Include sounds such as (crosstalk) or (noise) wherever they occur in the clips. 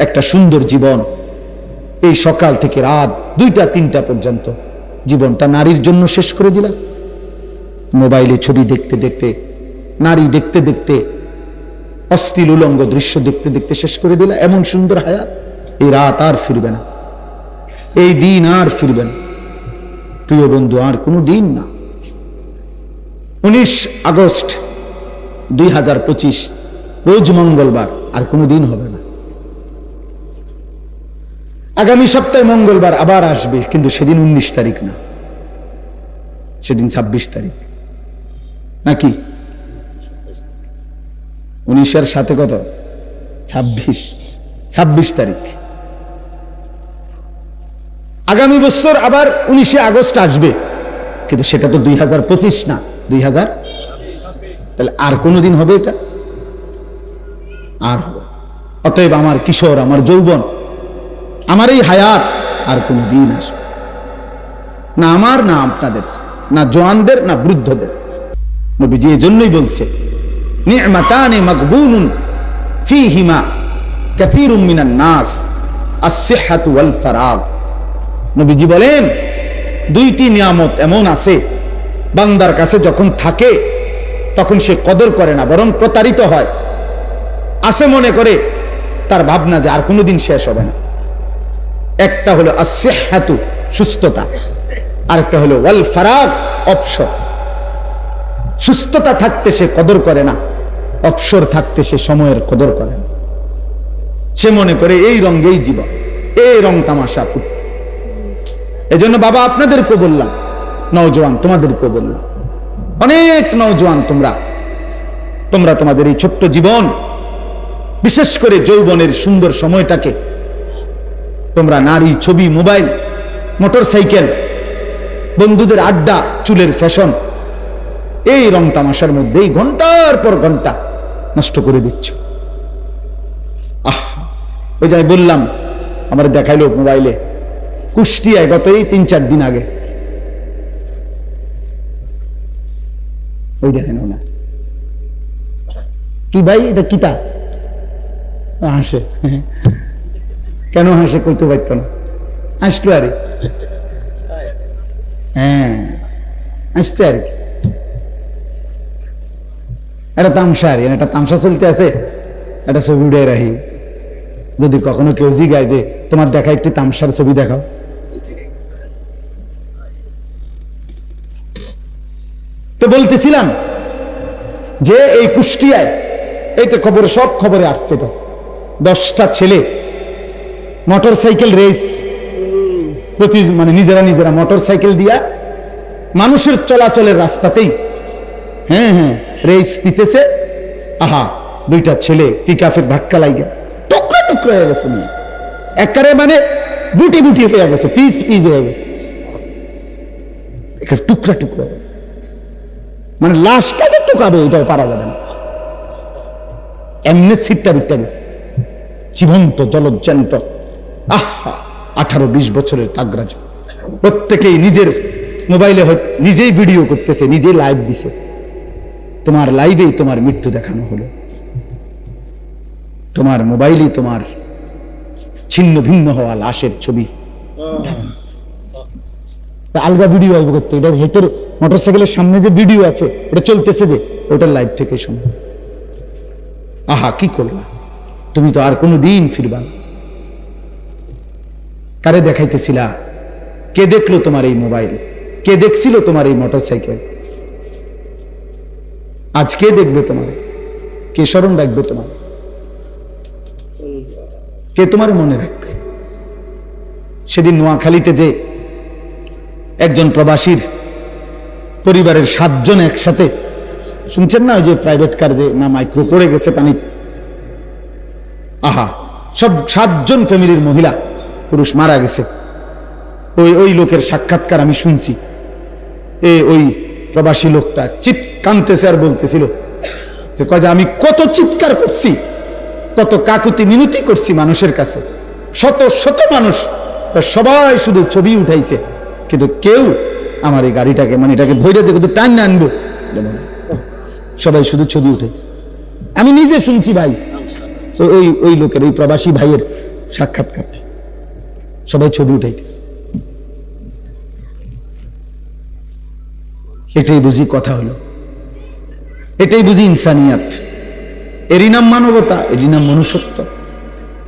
একটা সুন্দর জীবন। এই সকাল থেকে রাত দুইটা, তিনটা পর্যন্ত জীবনটা নারীর জন্য শেষ করে দিলা। মোবাইলে ছবি দেখতে দেখতে, নারী দেখতে দেখতে, অশ্লীল উলঙ্গ দৃশ্য দেখতে দেখতে শেষ করে দিলা। এমন সুন্দর হায়াত, এই রাত আর ফিরবে না। এই দিন আর ফিরবে না। প্রিয় বন্ধু, আর কোনো দিন না। উনিশ আগস্ট দুই হাজার পঁচিশ, রোজ মঙ্গলবার, আর কোনো দিন হবে না। আগামী সপ্তাহে মঙ্গলবার আবার আসবে, কিন্তু সেদিন উনিশ তারিখ না। সেদিন ছাব্বিশ তারিখ। নাকি? উনিশের সাথে কত? ছাব্বিশ। ছাব্বিশ তারিখ। আগামী বছর আবার উনিশে আগস্ট আসবে, কিন্তু সেটা তো দুই হাজার পঁচিশ না। দুই হাজার? তাহলে আর কোনোদিন হবে এটা? আর হবে। অতএব আমার কিশোর, আমার যৌবন আমার এই হায়াত আর কোনো দিন আসবে না। আমার, না আপনাদের, না জোয়ানদের না বৃদ্ধদের। নবীজি এই জন্যই বলছে নবীজি বলেন, দুইটি নিয়ামত এমন আছে, বান্দার কাছে যখন থাকে, তখন সে কদর করে না, বরং প্রতারিত হয়। আছে মনে করে, তার ভাবনা যে আর কোনোদিন শেষ হবে না। একটা হলো আসেহাতু সুস্থতা। আরেকটা হলো ওয়াল ফারাক অবসর। সুস্থতা থাকতে সে কদর করে না, অবসর থাকতে সে সময়ের কদর করে না। সে মনে করে এই রঙ্গেই জীবন, এই রং তামাশা ফুটতে এজন্য বাবা আপনাদেরকে বললাম, নওজোয়ান তোমাদেরকে বললাম, অনেক নওজোয়ান তোমরা তোমরা তোমাদের এই ছোট্ট জীবন, বিশেষ করে যৌবনের সুন্দর সময়টাকে তোমরা নারী, ছবি, মোবাইল মোটর সাইকেল বন্ধুদের আড্ডা, চুলের ফ্যাশন, এই রং তামাশার মধ্যেই ঘণ্টার পর ঘণ্টা নষ্ট করে দিচ্ছ। আহ, ওই যে বললাম, আমার দেখাইলো মোবাইলে। কুষ্টিয়ায় গত এই তিন চার দিন আগে। ওই দেখেন না কি ভাই, এটা কিতা? হাসে কেন হাসে কইতে পারতো না? আসলো আরে। হ্যাঁ আসছে আর। কি এটা তামসা আর এটা তামসা চলতে আছে। এটা ছবি উড়ে রাখি। যদি কখনো কেউ জিগায় যে, তোমার দেখা একটি তামসার ছবি দেখাও। তো বলতেছিলাম যে, এই কুষ্টিয়ায়, এই তো খবরে, সব খবরে আসছে এটা। দশটা ছেলে মোটর সাইকেল রেস প্রতি মানে নিজেরা নিজেরা মোটর সাইকেল দিয়া মানুষের চলাচলের রাস্তাতেই হ্যাঁ হ্যাঁ রেস দিতেছে। আহা, দুইটা ছেলে পিকাফের ধাক্কা লাগিয়া টুকরা টুকরা হয়ে গেছে মেয়ে। একারে মানে বুটি বুটি হয়ে গেছে পিস পিস হয়ে গেছে। টুকরা টুকরা হয়ে গেছে। মানে লাশটা যে টুকাবে এটাও পারা যাবে না। এমনি ছিটটা বিটটা গেছে। জীবন্ত, জলজ্জান্ত। আঠারো বিশ বছরের তাগরাজ। প্রত্যেকেই নিজের মোবাইলে নিজেই ভিডিও করতেছে, নিজেই লাইভ দিছে। তোমার লাইভেই তোমার মৃত্যু দেখানো হলো। তোমার মোবাইলেই তোমার ছিন্ন ভিন্ন হওয়া লাশের ছবি। আলগা ভিডিও আসবে করতে, এটা হেঁটের মোটরসাইকেলের সামনে যে ভিডিও আছে ওটা চলতেছে যে ওটা লাইভ থেকে শোনো। আহা, কি করলা? তুমি তো আর কোনো দিন ফিরবা না। কারে দেখাইতেছিলা? কে দেখল তোমার এই মোবাইল? কে দেখছিল তোমার এই মোটরসাইকেল? আজ কে দেখবে তোমার? কে স্মরণ রাখবে তোমার? কে তোমার মনে রাখবে? সেদিন নোয়াখালীতে যে একজন প্রবাসীর পরিবারের সাতজন একসাথে, শুনছেন না ওই যে প্রাইভেট কার যে না মাইক্রো পড়ে গেছে পানি? আহা, সব সাতজন ফ্যামিলির মহিলা পুরুষ মারা গেছে। ওই ওই লোকের সাক্ষাৎকার আমি শুনছি। এ, ওই প্রবাসী লোকটা চিৎ কানতেছে আর বলতেছিল যে কয় যে আমি কত চিৎকার করছি, কত কাকুতি মিনতি করছি মানুষের কাছে। শত শত মানুষ সবাই শুধু ছবি উঠাইছে। কিন্তু কেউ আমার এই গাড়িটাকে মানে এটাকে ধৈর্য যে কিন্তু টান না আনব। সবাই শুধু ছবি উঠেছে আমি নিজে শুনছি ভাই, ওই- ওই লোকের, ওই প্রবাসী ভাইয়ের সাক্ষাৎকার সবাই ছবি উঠাইতেছে। এটাই বুঝি কথা হলো। এটাই বুঝি ইনসানিয়াত। এরই নাম মানবতা, এরই নাম মনুষ্যত্ব।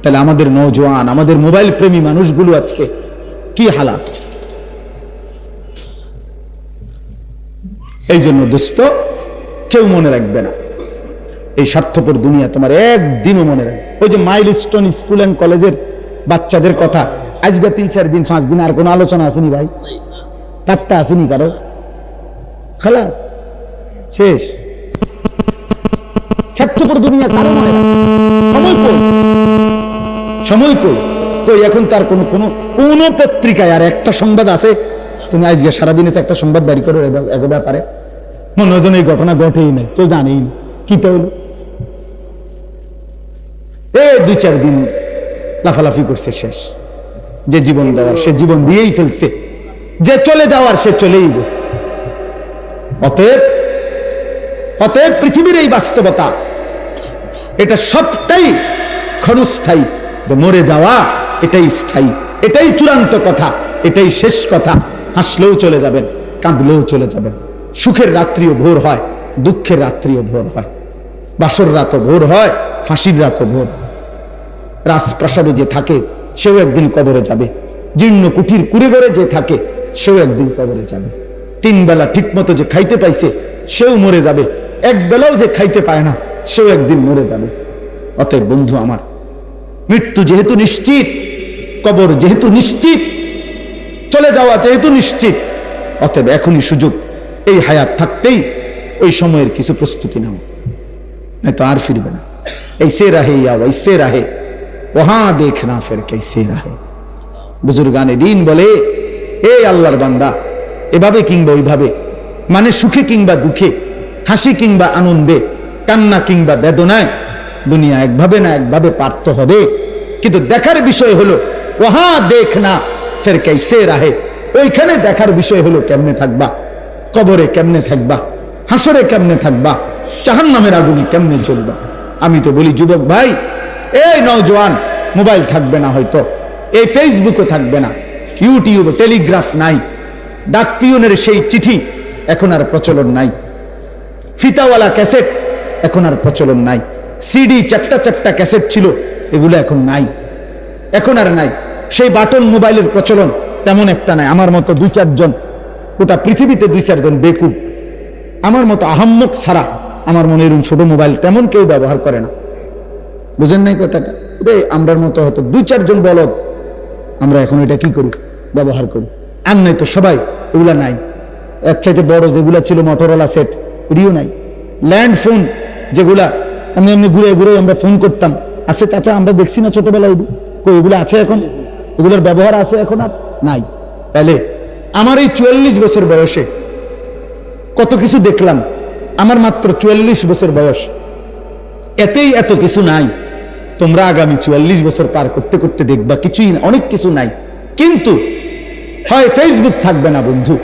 তাহলে আমাদের নৌজওয়ান আমাদের মোবাইল প্রেমী মানুষগুলো আজকে কি হালাত? এই জন্য দোস্ত, কেউ মনে রাখবে না। এই স্বার্থপর দুনিয়া তোমার একদিনও মনে রাখবে ওই যে মাইল স্টোন স্কুল অ্যান্ড কলেজের বাচ্চাদের কথা আজকে তিন চার দিন পাঁচ দিন আর কোনো আলোচনা আসেনি ভাই? পাত্তা আসেনি কারও? খালাস শেষ। স্বার্থপর দুনিয়া কারও মনে সময় কই? সময় কই? কই এখন তার কোনো কোনো কোনো পত্রিকায় আর একটা সংবাদ আছে? তুমি আজকে সারাদিন এসে একটা সংবাদ বাড়ি করো এ- এ ব্যাপারে। মনে হয় এই ঘটনা ঘটেই নাই কেউ জানেই না। কি তো হলো এ দুই চার দিন লাফালাফি করছে শেষ। যে জীবন দেওয়ার, সে জীবন দিয়েই ফেলছে। যে চলে যাওয়ার, সে চলেই গেছে। অতএব অতএব পৃথিবীর এই বাস্তবতা, এটা সবটাই ক্ষণস্থায়ী। মরে যাওয়া, এটাই স্থায়ী। এটাই চূড়ান্ত কথা, এটাই শেষ কথা। হাসলেও চলে যাবেন, কাঁদলেও চলে যাবেন। সুখের রাত্রিও ভোর হয়, দুঃখের রাত্রিও ভোর হয়। বাসর রাতও ভোর হয়, ফাঁসির রাতও ভোর হয়। রাজপ্রাসাদে যে থাকে সেও একদিন কবরে যাবে। জীর্ণ কুটির কুড়ে ঘরে যে থাকে, সেও একদিন কবরে যাবে। তিন বেলা ঠিকমতো যে খাইতে পাইছে, সেও মরে যাবে। এক বেলাও যে খাইতে পায় না, সেও একদিন মরে যাবে। অতএব বন্ধু আমার, মৃত্যু যেহেতু নিশ্চিত, কবর যেহেতু নিশ্চিত, চলে যাওয়া যেহেতু নিশ্চিত, অতএব এখনই সুযোগ, এই হায়াত থাকতেই ওই সময়ের কিছু প্রস্তুতি নাও। নয়তো আর ফিরবে না। এই সে রাহে ইয়া এই সে রাহে। वहां देखना फिर कैसे रहे বুজুর্গানে দিন বলে এ আল্লাহর বান্দা এভাবে কিংবা ওইভাবে মানে সুখে কিংবা দুঃখে হাসি কিংবা আনন্দে কান্না কিংবা বেদনায় দুনিয়া একভাবে না একভাবে পারতে হবে কিন্তু দেখার বিষয় হলো ওহা দেখনা ফের कैसे রাহে ওইখানে দেখার বিষয় হলো কেমনে থাকবা কবরে কেমনে থাকবা হাসরে কেমনে থাকবা জাহান নামের আগুনে কেমনে চলবা আমি তো বলি যুবক ভাই এই নওজোয়ান, মোবাইল থাকবে না হয়তো। এই ফেসবুকও থাকবে না। ইউটিউব, টেলিগ্রাফ নাই। ডাক পিয়নের সেই চিঠি এখন আর প্রচলন নাই। ফিতাওয়ালা ক্যাসেট এখন আর প্রচলন নাই। সিডি চারটা চারটা ক্যাসেট ছিল, এগুলো এখন নাই। এখন আর নাই। সেই বাটন মোবাইলের প্রচলন তেমন একটা নাই। আমার মতো দুই চারজন, গোটা পৃথিবীতে দুই চারজন বেকুব। আমার মতো আহাম্মক ছাড়া আমার মনে এরকম ছোট মোবাইল তেমন কেউ ব্যবহার করে না। বুঝেন নাই কথাটা? আমরার মতো হয়তো দুই, চারজন বলদ আমরা এখন এটা কি করি? ব্যবহার করি। আর নাই তো সবাই, ওগুলা নাই। এক চাইতে বড় যেগুলা ছিল মোটরওয়ালা সেট এটিও নাই। ল্যান্ড ফোন যেগুলা আমি এমনি ঘুরে ঘুরে আমরা ফোন করতাম। আছে চাচা, আমরা দেখছি না ছোটবেলায় এগুলো। আছে এখন? এগুলোর ব্যবহার আছে এখন আর নাই। তাহলে আমার এই চুয়াল্লিশ বছর বয়সে কত কিছু দেখলাম। আমার মাত্র চুয়াল্লিশ বছর বয়স। এতেই এত কিছু নাই। তোমরা আগামী চুয়াল্লিশ বছর পার করতে করতে দেখবা কিছুই না, অনেক কিছু নাই। কিন্তু হয় ফেসবুক থাকবে না বন্ধু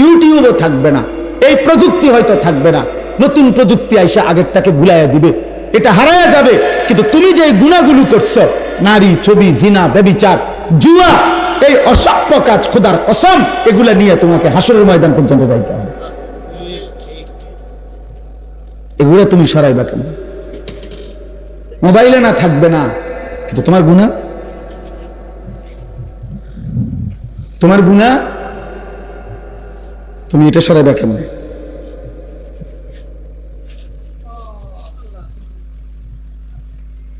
ইউটিউবও থাকবে না, এই প্রযুক্তি হয়তো থাকবে না, নতুন প্রযুক্তি আইসা আগেরটাকে ভুলাইয়া দিবে। এটা হারায়া যাবে, কিন্তু তুমি যে গুণাগুলো করছ, নারী, ছবি, জিনা, ব্যবিচার, জুয়া, এই অসভ্য কাজ, খোদার অসম এগুলা নিয়ে তোমাকে হাসরের ময়দান পর্যন্ত যাইতে হবে। এগুলো তুমি সরাইবা কেন? মোবাইলে না থাকবে না। কিন্তু তোমার গুণা? তোমার গুণা? তুমি এটা সরাইবা কেমনে?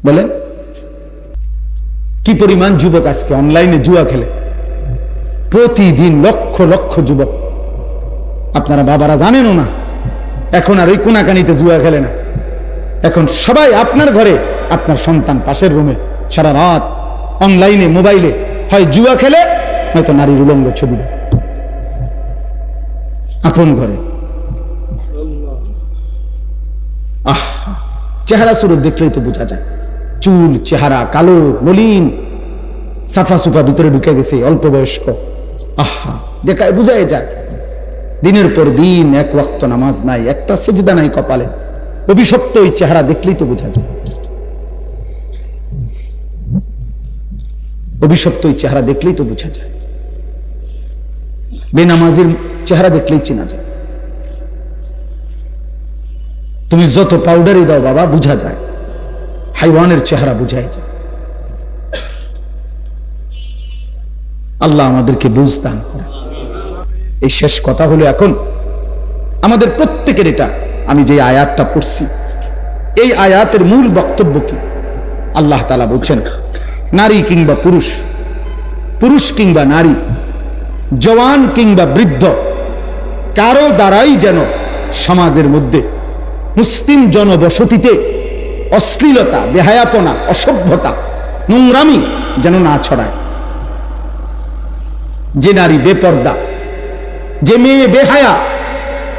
বলেন, কি পরিমাণ যুবক আজকে অনলাইনে জুয়া খেলে? প্রতিদিন লক্ষ লক্ষ যুবক। আপনারা বাবারা জানেনও না, এখন আর ওই কোনাকানিতে জুয়া খেলে না। এখন সবাই আপনার ঘরে, আপনার সন্তান পাশের রুমে সারা রাত অনলাইনে মোবাইলে হয় জুয়া খেলে, নয়তো নারীর উলঙ্গ ছবি দেখে। আপন ঘরে। আহ, চেহারা সুরত দেখলেই তো বোঝা যায়। চুল, চেহারা কালো, মলিন, সাফা সুফা ভিতরে ঢুকে গেছে অল্প বয়স্ক। আহা, দেখায় বুঝাই যায়। দিনের পর দিন এক ওয়াক্ত নামাজ নাই, একটা সেজদা নাই কপালে। অভিশপ্ত ওই চেহারা দেখলেই তো বোঝা যায়। অভিশপ্ত ওই চেহারা দেখলেই তো বোঝা যায়। বেনামাজির চেহারা দেখলেই চেনা যায়। তুমি যত পাউডারই দাও বাবা, বুঝা যায়। হাইওয়ানের চেহারা বুঝাই যায়। আল্লাহ আমাদেরকে বুঝ দান করে এই শেষ কথা হলো এখন, আমাদের প্রত্যেকের এটা আমি যে আয়াতটা পড়ছি, এই আয়াতের মূল বক্তব্য কি? আল্লাহ তালা বলছেন, নারী কিংবা পুরুষ পুরুষ কিংবা নারী, জওয়ান কিংবা বৃদ্ধ, কারও দ্বারাই যেন সমাজের মধ্যে মুসলিম জনবসতিতে অশ্লীলতা, বেহায়াপনা, অসভ্যতা, নোংরামি যেন না ছড়ায়। যে নারী বেপর্দা, যে মেয়ে বেহায়া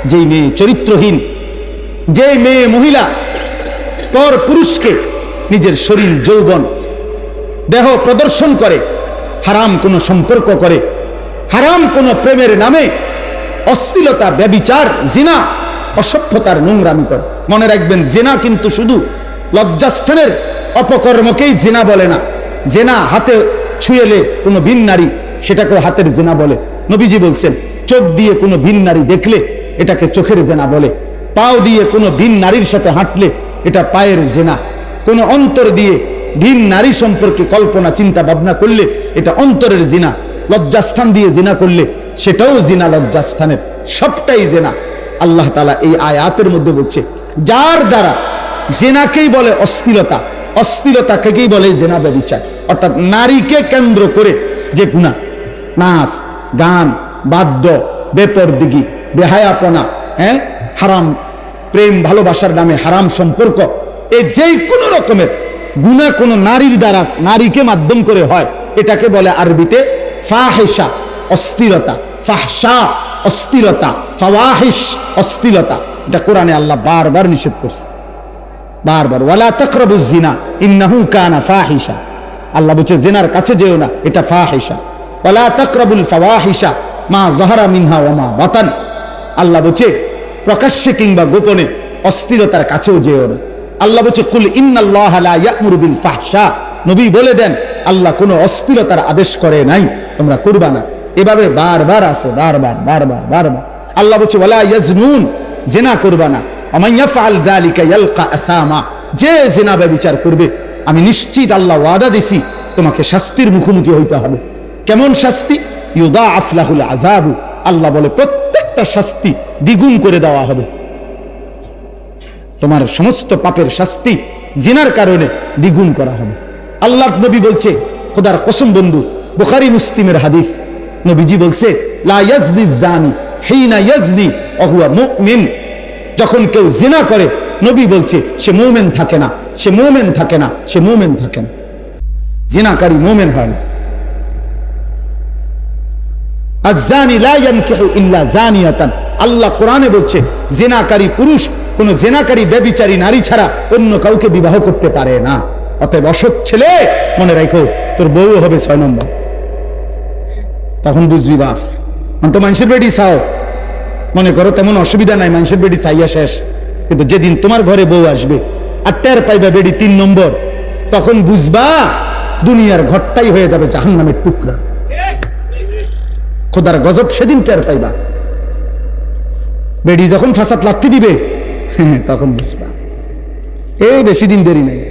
যে মেয়ে চরিত্রহীন যে মেয়ে মহিলা পর পুরুষকে নিজের শরীর, যৌবন, দেহ প্রদর্শন করে, হারাম কোনো সম্পর্ক করে, হারাম কোনো প্রেমের নামে অশ্লীলতা, ব্যবিচার, জিনা, অসভ্যতার নোংরামি করে। মনে রাখবেন, জেনা কিন্তু শুধু লজ্জাস্থানের অপকর্মকেই জেনা বলে না। জেনা হাতে ছুঁয়েলে কোনো ভিন নারী সেটাকেও হাতের জেনা বলে। নবীজি বলছেন, চোখ দিয়ে কোনো ভিন নারী দেখলে এটাকে চোখের জেনা বলে। পাও দিয়ে কোনো ভিন নারীর সাথে হাঁটলে এটা পায়ের জেনা। কোনো অন্তর দিয়ে ভিন নারী সম্পর্কে কল্পনা, চিন্তা, ভাবনা করলে এটা অন্তরের জিনা। লজ্জাস্থান দিয়ে জিনা করলে সেটাও জিনা, লজ্জাস্থানের সবটাই জেনা। আল্লাহ তালা এই আয়াতের মধ্যে বলছে, যার দ্বারা জেনাকেই বলে অস্থিরতা, অস্থিরতাকেই বলে জেনা ব্যবিচার। অর্থাৎ নারীকে কেন্দ্র করে যে গুণা, নাচ, গান, বাদ্য, বেপরদিগি, বেহায়াপনা হ্যাঁ হারাম প্রেম, ভালোবাসার নামে হারাম সম্পর্ক, এ যেই কোনো রকমের গুণা কোনো নারীর দ্বারা নারীকে মাধ্যম করে হয়, এটাকে বলে আরবিতে ফাহেসা অস্থিরতা। ফাহসা অস্থিরতা। ফাওয়াহিস অস্থিরতা। এটা কোরআনে আল্লাহ বারবার নিষেধ করছে। বারবার। ওয়ালা তাকরাবু জিনা, ইন্নাহু কানা ফাহিশা। আল্লাহ বলছে, জেনার কাছে যেও না, এটা ফাহিশা। ওয়ালা তাকরাবুল ফাওয়াহিশা, মা জাহারা মিনহা ওয়া মা বাতান। আল্লাহ বলছে প্রকাশ্যে কিংবা গোপনে অস্থিরতার কাছেও যেও না। আল্লাহ বলছে, কুল নবী বলে দেন, আল্লাহ কোনো অস্থিরতার আদেশ করে নাই, তোমরা করবা না। এভাবে বারবার আছে, বারবার বারবার বারবার। আল্লাহ বলছে, ওয়ালা ইয়াজনুন, জেনা করবা না। যে জেনা ব্যভিচার করবে, আমি নিশ্চিত আল্লাহ ওয়াদা দিছি, তোমাকে শাস্তির মুখোমুখি হইতে হবে। কেমন শাস্তি? ইউদা আফলাহুল আজাবু আল্লাহ বলে প্রত্যেকটা শাস্তি দ্বিগুণ করে দেওয়া হবে। তোমার সমস্ত পাপের শাস্তি জিনার কারণে দ্বিগুণ করা হবে। আল্লাহ নবী বলছে, খোদার কসম বন্ধু, বুখারি মুসলিমের হাদিস, নবীজি বলছে যখন কেউ জিনা করে, নবী বলছে, সে মুমিন থাকে না, সে মুমিন থাকে না, সে মুমিন থাকে না। জিনাকারী মুমিন হয় না। আল্লাহ কোরআনে বলছে, জেনাকারী পুরুষ, কোন জেনাকারী ব্যবিচারী নারী ছাড়া অন্য কাউকে বিবাহ করতে পারে না। অতএব অসৎ ছেলে, মনে রাখো, তোর বউ হবে ছয় নম্বর। তখন বুঝবি বাপ তো মানুষের বেডি চাও। মনে করো তেমন অসুবিধা নাই, মানুষের বেডি চাইয়া শেষ। কিন্তু যেদিন তোমার ঘরে বউ আসবে আর টের পাইবা বেডি তিন নম্বর, তখন বুঝবা দুনিয়ার ঘরটাই হয়ে যাবে জাহান নামের টুকরা। খোদার গজব সেদিন টের পাইবা। বেডি যখন ফাঁসাত লাত্তি দিবে, (laughs) তখন বুঝবা। এই বেশি দিন দেরি নেই।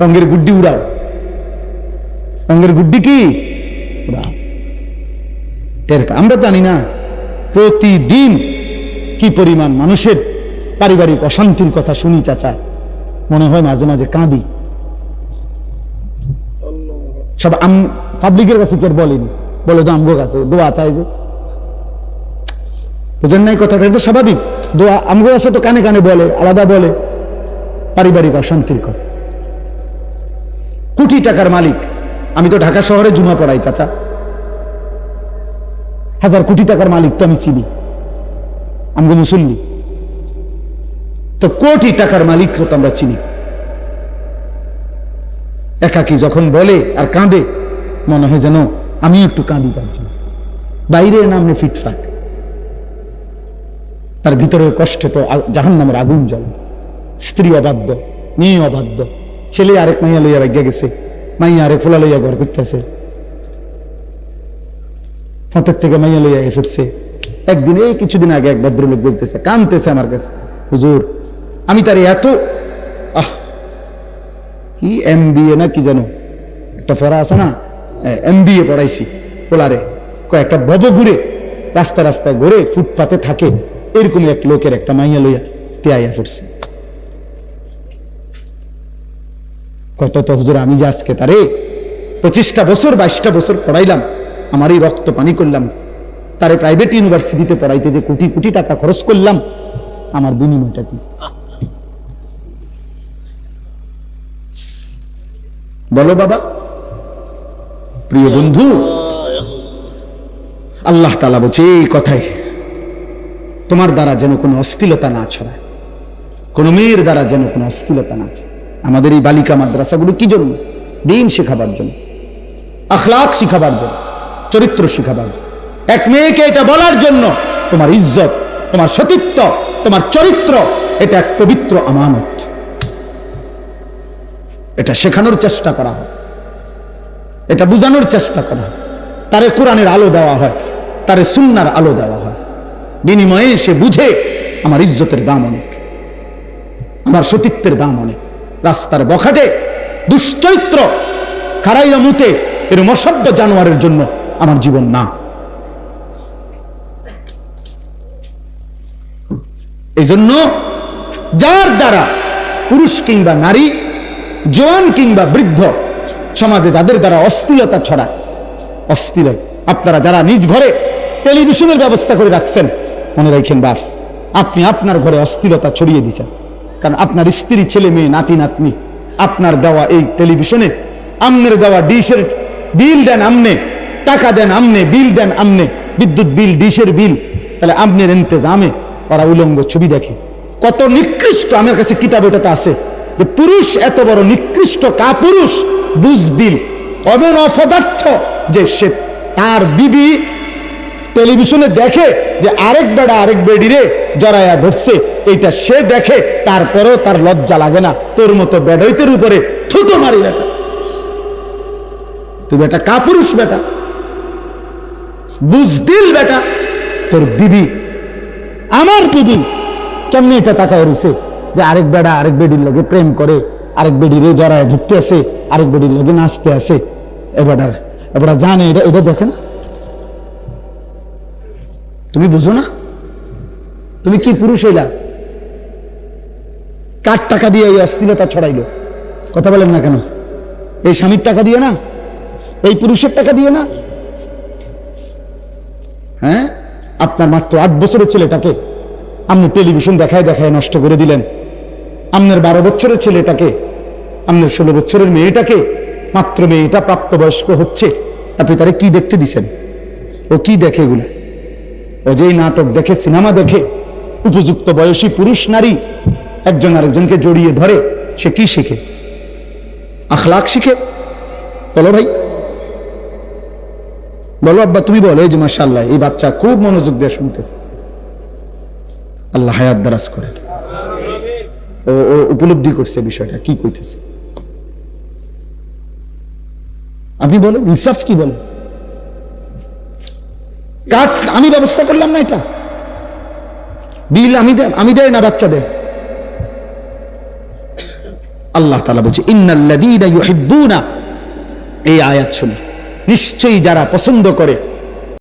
রঙের গুড্ডি উড়াও। রঙের গুড্ডি কি? আমরা জানি না প্রতিদিন কি পরিমাণ মানুষের পারিবারিক অশান্তির কথা শুনি, চাচা। মনে হয় মাঝে মাঝে কাঁদি। সব আম পাবলিকের কাছে কেউ বলেনি। বলে তো আমগো কাছে, দোয়া চাই যে। বুঝেন নাই কথাটা, এটা তো স্বাভাবিক। দোয়া, আমগো কাছে তো কানে কানে বলে, আলাদা বলে। পারিবারিক অশান্তির কথা। কোটি টাকার মালিক। আমি তো ঢাকা শহরে জুমা পড়াই, চাচা। হাজার কোটি টাকার মালিক তো আমি চিনি। আমগো মুসল্লি। তো কোটি টাকার মালিক তো আমরা চিনি। একাকি যখন বলে আর কাঁদে, মনে হয় যেন আমি একটু কাঁদি তার জন্য। বাইরে নামে ফিটফাট তার ভিতরের কষ্টে তো জাহান নামের আগুন জ্বলে। স্ত্রী অবাধ্য, মেয়ে অবাধ্য, ছেলে আরেক মাইয়া লইয়া ভাগ্যা গেছে, মাইয়া আরেক ফোলা লইয়া ঘর করতেছে। ফতের থেকে মাইয়া লইয়া এ ফুটছে একদিন, এই কিছুদিন আগে এক ভদ্রলোক বলতেছে কানতেছে আমার কাছে, হুজুর, আমি তার এত আহ, কি এম না কি জানো একটা পড়া আছে না এম বি পড়াইছি। পোলারে কয়েকটা বব ঘুরে, রাস্তা রাস্তায় ঘুরে ফুটপাতে থাকে। এরকম এক লোকের একটা মাইয়া লইয়া তেয়াইয়া ফুটছে কত তো হুজুর, আমি যে আজকে তারে পঁচিশটা বছর, বাইশটা বছর পড়াইলাম, আমার এই রক্ত পানি করলাম, তারে প্রাইভেট ইউনিভার্সিটিতে পড়াইতে যে কোটি কোটি টাকা খরচ করলাম, আমার বিনিময়টা কি? বলো বাবা। প্রিয় বন্ধু আল্লাহ। তালা বলছে এই কথাই তোমার দ্বারা যেন কোনো অস্থিলতা না ছড়ায় কোনো মেয়ের দ্বারা যেন কোনো অস্থিলতা না ছড়ায়। আমাদের এই বালিকা মাদ্রাসাগুলো কি জন্য? দিন শেখাবার জন্য আখলাক শিখাবার জন্য চরিত্র শিখাবার জন্য। এক মেয়েকে এটা বলার জন্য তোমার ইজ্জত তোমার সতীত্ব তোমার চরিত্র এটা এক পবিত্র আমানত। এটা শেখানোর চেষ্টা করা হয় এটা বুঝানোর চেষ্টা করা। হয় তারে কোরআনের আলো দেওয়া হয়, তারে সুন্নার আলো দেওয়া হয়। বিনিময়ে সে বুঝে আমার ইজ্জতের দাম অনেক, আমার সতীত্বের দাম অনেক। রাস্তার বখাটে দুশ্চরিত্র খারাইয়া মুতে এর অসভ্য জানোয়ারের জন্য আমার জীবন না। এই জন্য যার দ্বারা পুরুষ কিংবা নারী, জোয়ান কিংবা বৃদ্ধ সমাজে যাদের দ্বারা অস্থিরতা ছড়ায়, অস্থির আপনারা যারা নিজ ঘরে টেলিভিশনের ব্যবস্থা করে রাখছেন, মনে রাখেন বাস আপনি আপনার ঘরে অস্থিরতা ছড়িয়ে দিচ্ছেন কারণ আপনার স্ত্রী, ছেলে, মেয়ে, নাতি, নাতনি, আপনার দেওয়া এই টেলিভিশনে আমনের দেওয়া ডিশের বিল দেন আমনে, টাকা দেন আমনে, বিল দেন আমনে, বিদ্যুৎ বিল, ডিশের বিল, তাহলে আমনের ইন্তেজামে ওরা উলঙ্গ ছবি দেখে। কত নিকৃষ্ট, আমার কাছে কিতাব ওটাতে আছে, যে পুরুষ এত বড় নিকৃষ্ট কাপুরুষ বুঝদিল এমন অপদার্থ যে সে তার বিবি টেলিভিশনে দেখে যে আরেক বেড়া আরেক বেডিরে জড়াইয়া ধরছে। এইটা সে দেখে, তারপরেও তার লজ্জা লাগে না। তোর মতো বেডইতের উপরে থুতো মারি বেটা। তুই বেটা কাপুরুষ বেটা। বুঝদিল বেটা, তোর বিবি, আমার বিবি কেমনি এটা তাকায় রয়েছে যে আরেক বেড়া আরেক বেডির লগে প্রেম করে। আরেক বেডিরে জড়ায় ধরতে আছে, আরেক বেডির লগে নাচতে আছে। এবাডার এবার জানে, এটা এটা দেখে না? তুমি বুঝো না? তুমি কি পুরুষ হইলা? কার টাকা দিয়ে এই অস্থিরতা ছড়াইলো? কথা বলেন না কেন? এই স্বামীর টাকা দিয়ে না? এই পুরুষের টাকা দিয়ে না? হ্যাঁ? আপনার মাত্র আট বছরের ছেলেটাকে আপনি টেলিভিশন দেখায় দেখায় নষ্ট করে দিলেন। আপনার বারো বছরের ছেলেটাকে আপনার ষোলো বছরের মেয়েটাকে মাত্র মেয়েটা প্রাপ্তবয়স্ক হচ্ছে। আপনি তারে কি দেখতে দিছেন? ও কি দেখে এগুলা? ও যেই নাটক দেখে, সিনেমা দেখে, উপযুক্ত বয়সী পুরুষ নারী একজন আরেকজনকে জড়িয়ে ধরে, সে কি শিখে? আখলাক শিখে? বলো ভাই। বলো আব্বা, তুমি বলো, এই যে মাসাল্লাহ এই বাচ্চা খুব মনোযোগ দিয়ে শুনতেছে। আল্লাহ হায়াত দারাজ করে। উপলব্ধি করছে বিষয়টা, কি কইতেছে? আপনি বলেন, ইনসাফ কি বলেন? কাঠ আমি ব্যবস্থা করলাম না এটা? বিল আমি আমি দেয় না, বাচ্চা দেয় আল্লাহ তালা বলছে, ইন্নাল্লাযীনা ইউহিব্বুনা। এই আয়াত শুনে। নিশ্চয়ই যারা পছন্দ করে